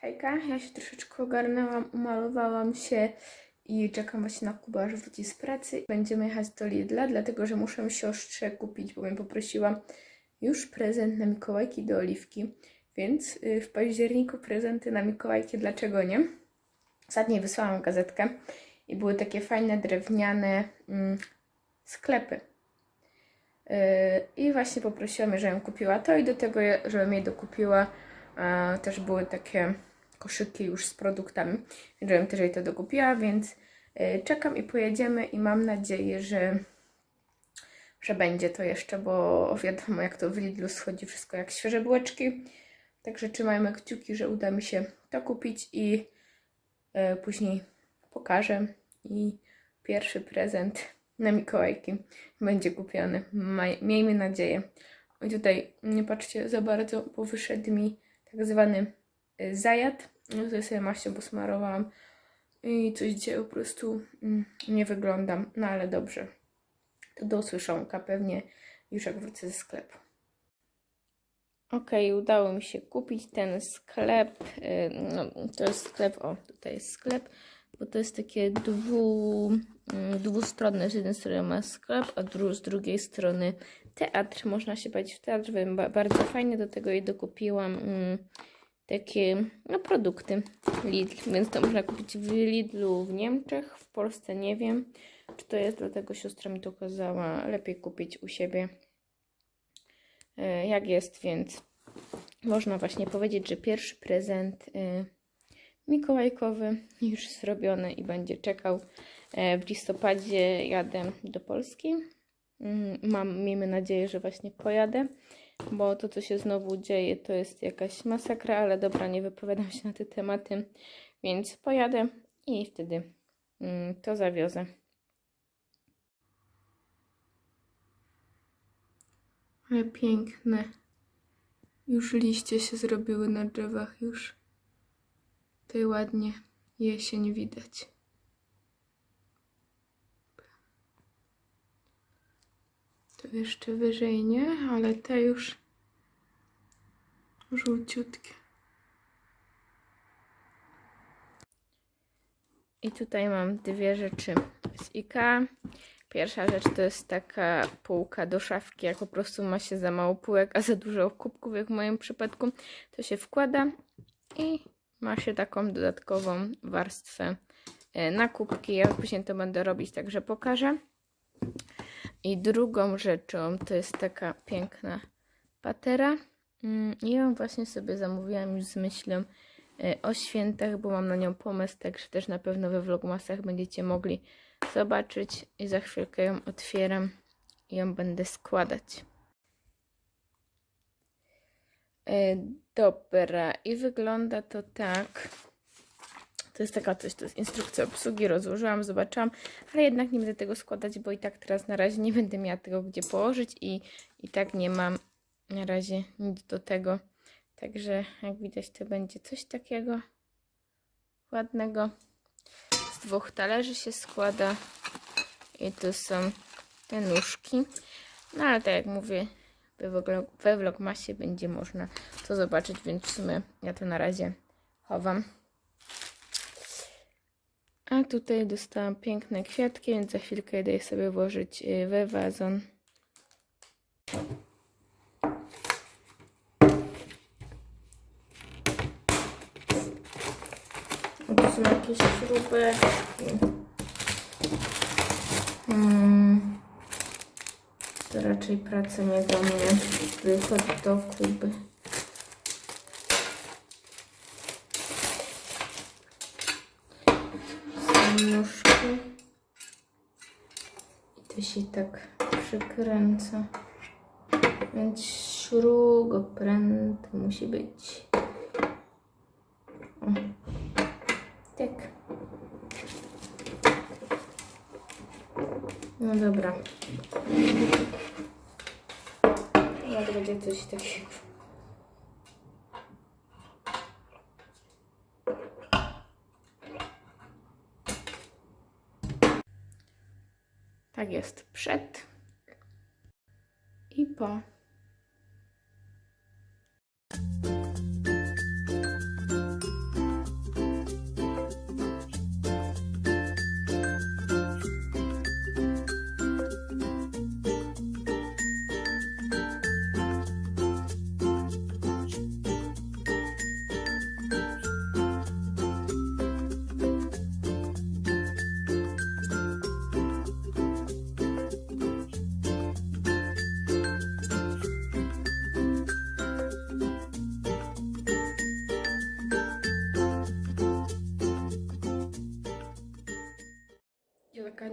Hejka, ja się troszeczkę ogarnęłam, umalowałam się i czekam właśnie na Kubę, aż wróci z pracy. Będziemy jechać do Lidla, dlatego że muszę siostrze kupić, bo mnie poprosiła już prezent na Mikołajki do Oliwki. Więc y, w październiku prezenty na Mikołajki, dlaczego nie? Ostatnio wysłałam gazetkę i były takie fajne drewniane mm, sklepy. Yy, I właśnie poprosiła mnie, żebym kupiła to i do tego, żebym jej dokupiła też były takie koszyki już z produktami, więc żebym też jej to dokupiła, więc e, czekam i pojedziemy i mam nadzieję, że, że będzie to jeszcze, bo wiadomo jak to w Lidlu schodzi wszystko jak świeże bułeczki. Także trzymajmy kciuki, że uda mi się to kupić i e, później pokażę i pierwszy prezent na Mikołajki będzie kupiony. Miejmy nadzieję. I tutaj nie patrzcie za bardzo, bo wyszedł mi tak zwany y, zajad. No tutaj sobie maścią posmarowałam i coś gdzie po prostu mm, nie wyglądam. No ale dobrze. To do usłyszonka pewnie już jak wrócę ze sklepu. Okej, udało mi się kupić ten sklep. y, No, to jest sklep, o, tutaj jest sklep, bo to jest takie dwu, mm, dwustronne. Z jednej strony ma sklep, a dru, z drugiej strony teatr. Można się bawić w teatr, ba- bardzo fajnie. Do tego jej dokupiłam mm, takie no, produkty Lidl, więc to można kupić w Lidlu w Niemczech, w Polsce nie wiem, czy to jest, dlatego siostra mi to kazała lepiej kupić u siebie e, jak jest, więc można właśnie powiedzieć, że pierwszy prezent e, mikołajkowy już zrobiony i będzie czekał. E, W listopadzie jadę do Polski. Mm, Mam, miejmy nadzieję, że właśnie pojadę, bo to, co się znowu dzieje, to jest jakaś masakra, ale dobra, nie wypowiadam się na te tematy, więc pojadę i wtedy mm, to zawiozę. Ale piękne. Już liście się zrobiły na drzewach, już tutaj ładnie jesień widać. To jeszcze wyżej nie, ale te już żółciutkie. I tutaj mam dwie rzeczy z IKEA. Pierwsza rzecz to jest taka półka do szafki, jak po prostu ma się za mało półek, a za dużo kubków, jak w moim przypadku, to się wkłada i ma się taką dodatkową warstwę e, na kubki. Ja później to będę robić, także pokażę. I drugą rzeczą to jest taka piękna patera. Mm, I ją właśnie sobie zamówiłam już z myślą e, o świętach, bo mam na nią pomysł, także też na pewno we vlogmasach będziecie mogli zobaczyć. I za chwilkę ją otwieram i ją będę składać. Dobra, i wygląda to tak. To jest taka coś, to jest instrukcja obsługi, rozłożyłam, zobaczyłam, ale jednak nie będę tego składać, bo i tak teraz na razie nie będę miała tego gdzie położyć i, i tak nie mam na razie nic do tego. Także jak widać to będzie coś takiego ładnego. Z dwóch talerzy się składa i tu są te nóżki. No ale tak jak mówię, we, vlog, we vlogmasie będzie można to zobaczyć, więc w sumie ja to na razie chowam. A tutaj dostałam piękne kwiatki, więc za chwilkę idę je sobie włożyć y, we wazon. Tu są jakieś śruby. Hmm. To raczej praca nie do mnie. Wychod do Kuby. Są nóżki. I to się tak przykręca. Więc śrubokręt musi być. O. Tak. No dobra. To będzie coś takiego. Tak jest przed i po.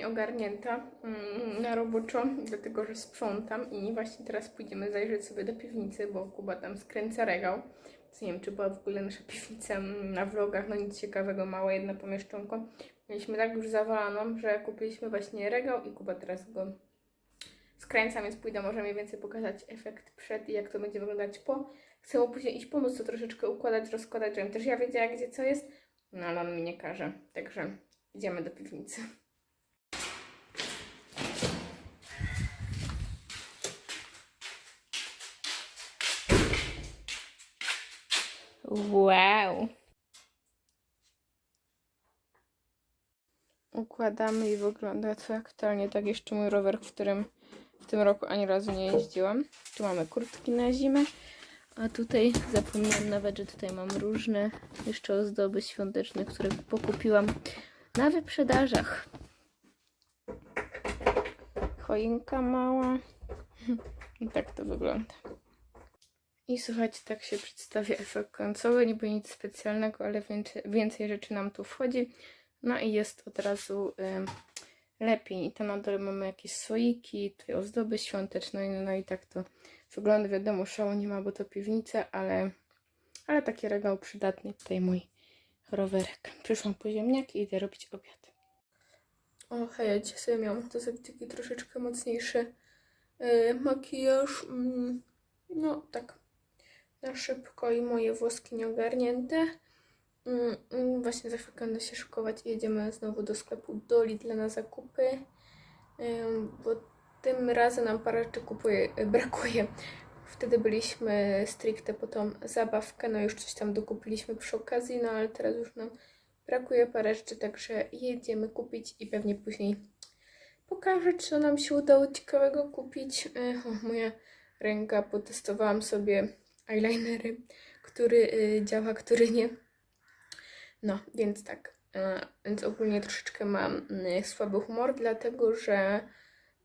Taka nieogarnięta mm, na roboczo, dlatego że sprzątam i właśnie teraz pójdziemy zajrzeć sobie do piwnicy, bo Kuba tam skręca regał. Nie wiem, czy była w ogóle nasza piwnica na vlogach, no nic ciekawego, małe jedno pomieszczonko. Mieliśmy tak już zawalaną, że kupiliśmy właśnie regał i Kuba teraz go skręca, więc pójdę może mniej więcej pokazać efekt przed i jak to będzie wyglądać po. Chcę mu później iść pomóc to troszeczkę układać, rozkładać, żebym też ja wiedziała gdzie co jest, no ale on mi nie każe, także idziemy do piwnicy. Wow. Układamy i wygląda to aktualnie tak jeszcze mój rower, w którym w tym roku ani razu nie jeździłam. Tu mamy kurtki na zimę, a tutaj zapomniałam nawet, że tutaj mam różne jeszcze ozdoby świąteczne, które pokupiłam na wyprzedażach. Choinka mała. I tak to wygląda. I słuchajcie, tak się przedstawia efekt końcowy. Niby nic specjalnego, ale więcej, więcej rzeczy nam tu wchodzi. No i jest od razu ym, lepiej. I tam na dole mamy jakieś słoiki, tutaj ozdoby świąteczne. No, no i tak to wygląda. Wiadomo, szału nie ma, bo to piwnica, ale, ale taki regał przydatny. Tutaj mój rowerek. Przyszłam po ziemniaki i idę robić obiad. O, hej, dzisiaj sobie miałam to zrobić taki troszeczkę mocniejszy yy, makijaż. Mm, no, tak na szybko i moje włoski nieogarnięte. Mm, mm, właśnie za chwilkę będę się szykować i jedziemy znowu do sklepu do Lidla na zakupy, bo tym razem nam parę rzeczy kupuje, y, brakuje. Wtedy byliśmy stricte po tą zabawkę, no już coś tam dokupiliśmy przy okazji, no ale teraz już nam brakuje parę rzeczy, także jedziemy kupić i pewnie później pokażę, co nam się udało ciekawego kupić. O, moja ręka, potestowałam sobie eyelinery, który y, działa, który nie. No, więc tak. Więc ogólnie troszeczkę mam y, słaby humor, dlatego że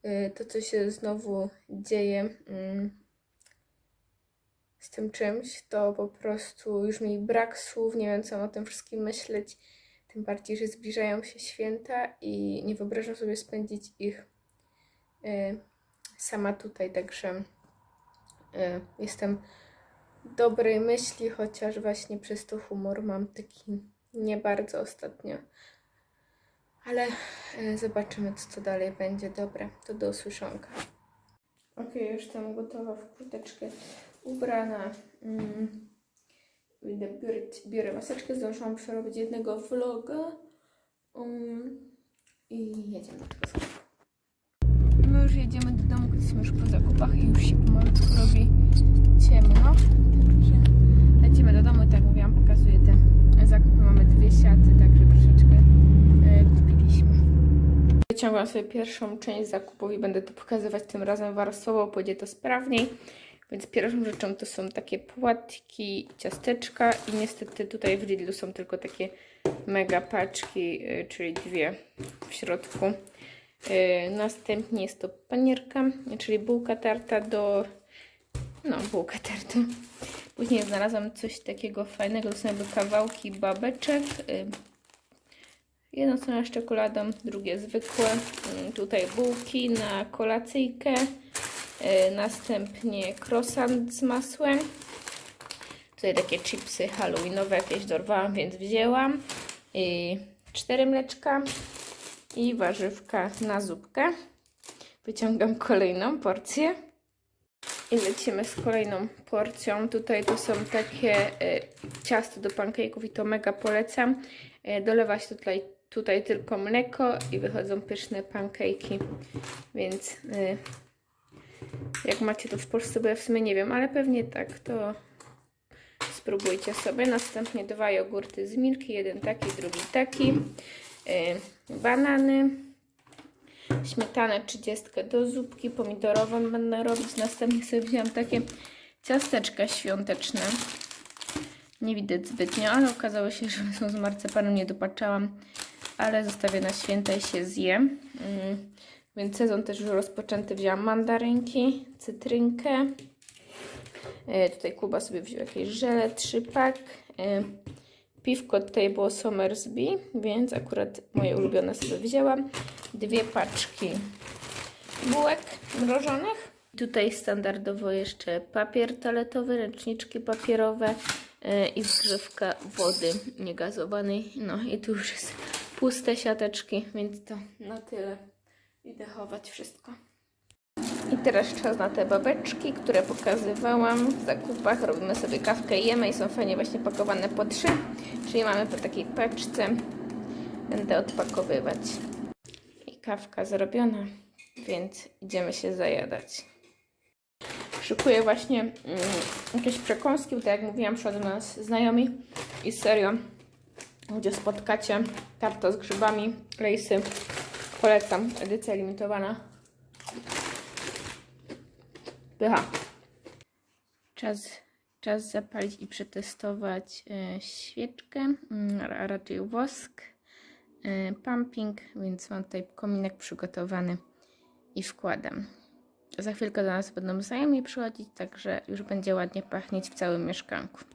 y, to, co się znowu dzieje mm, z tym czymś, to po prostu już mi brak słów, nie wiem, co o tym wszystkim myśleć. Tym bardziej, że zbliżają się święta i nie wyobrażam sobie spędzić ich sama tutaj, także jestem dobrej myśli, chociaż właśnie przez to humor mam taki nie bardzo ostatnio. Ale e, zobaczymy, co dalej będzie. Dobra, to do usłyszonka. Ok, już jestem gotowa w kurteczkę ubrana. Mm. Biorę, biorę maseczkę, zdążyłam przerobić jednego vloga. Um, I jedziemy do sklepu. My już jedziemy jesteśmy już po zakupach i już się pomalutku robi ciemno. Także lecimy do domu tak jak mówiłam, pokazuję te zakupy. Mamy dwie siaty, także troszeczkę e, kupiliśmy. Wyciągłam sobie pierwszą część zakupów i będę to pokazywać tym razem warstwowo, będzie to sprawniej. Więc pierwszą rzeczą to są takie płatki, ciasteczka i niestety tutaj w Lidlu są tylko takie mega paczki, y, czyli dwie w środku. Y, Następnie jest to panierka, czyli bułka tarta do... no bułka tarta. Później znalazłam coś takiego fajnego, to są jakby kawałki babeczek. y, Jedno są z czekoladą, drugie zwykłe. Mm, Tutaj bułki na kolacyjkę. Y, Następnie croissant z masłem. Tutaj takie chipsy halloweenowe jakieś dorwałam, więc wzięłam. I cztery mleczka i warzywka na zupkę. Wyciągam kolejną porcję. I lecimy z kolejną porcją. Tutaj to są takie y, ciasto do pancake'ów i to mega polecam. Y, dolewa się tutaj, tutaj tylko mleko i wychodzą pyszne pancake'i. Więc y, jak macie to w Polsce, bo ja w sumie nie wiem, ale pewnie tak, to spróbujcie sobie. Następnie dwa jogurty z Milki, jeden taki, drugi taki. Y, banany, śmietanę 30 do zupki, pomidorową będę robić. Następnie sobie wziąłem takie ciasteczka świąteczne. Nie widać zbytnio, ale okazało się, że są z marcepanem, nie dopatrzałam, ale zostawię na święta i się zje. Mm, Więc sezon też już rozpoczęty. Wzięłam mandarynki, cytrynkę. E, tutaj Kuba sobie wziął jakieś żele, trzypak. Piwko tutaj było Somersby, więc akurat moje ulubione sobie wzięłam. Dwie paczki bułek mrożonych. Tutaj standardowo jeszcze papier toaletowy, ręczniczki papierowe yy, i zgrzewka wody niegazowanej. No i tu już jest puste siateczki, więc to na tyle. Idę chować wszystko. I teraz czas na te babeczki, które pokazywałam w zakupach. Robimy sobie kawkę jemy i są fajnie właśnie pakowane po trzy. Czyli mamy po takiej paczce. Będę odpakowywać. I kawka zrobiona, więc idziemy się zajadać. Szykuję właśnie mm, jakieś przekąski, bo tak jak mówiłam, przychodzą do nas znajomi i serio, gdzie spotkacie tarto z grzybami, lejsy. Polecam, edycja limitowana. Pycha. Czas, czas zapalić i przetestować e, świeczkę, mm, a raczej wosk, e, pumping, więc mam tutaj kominek przygotowany i wkładam. Za chwilkę do nas będą znajomi przychodzić, także już będzie ładnie pachnieć w całym mieszkanku.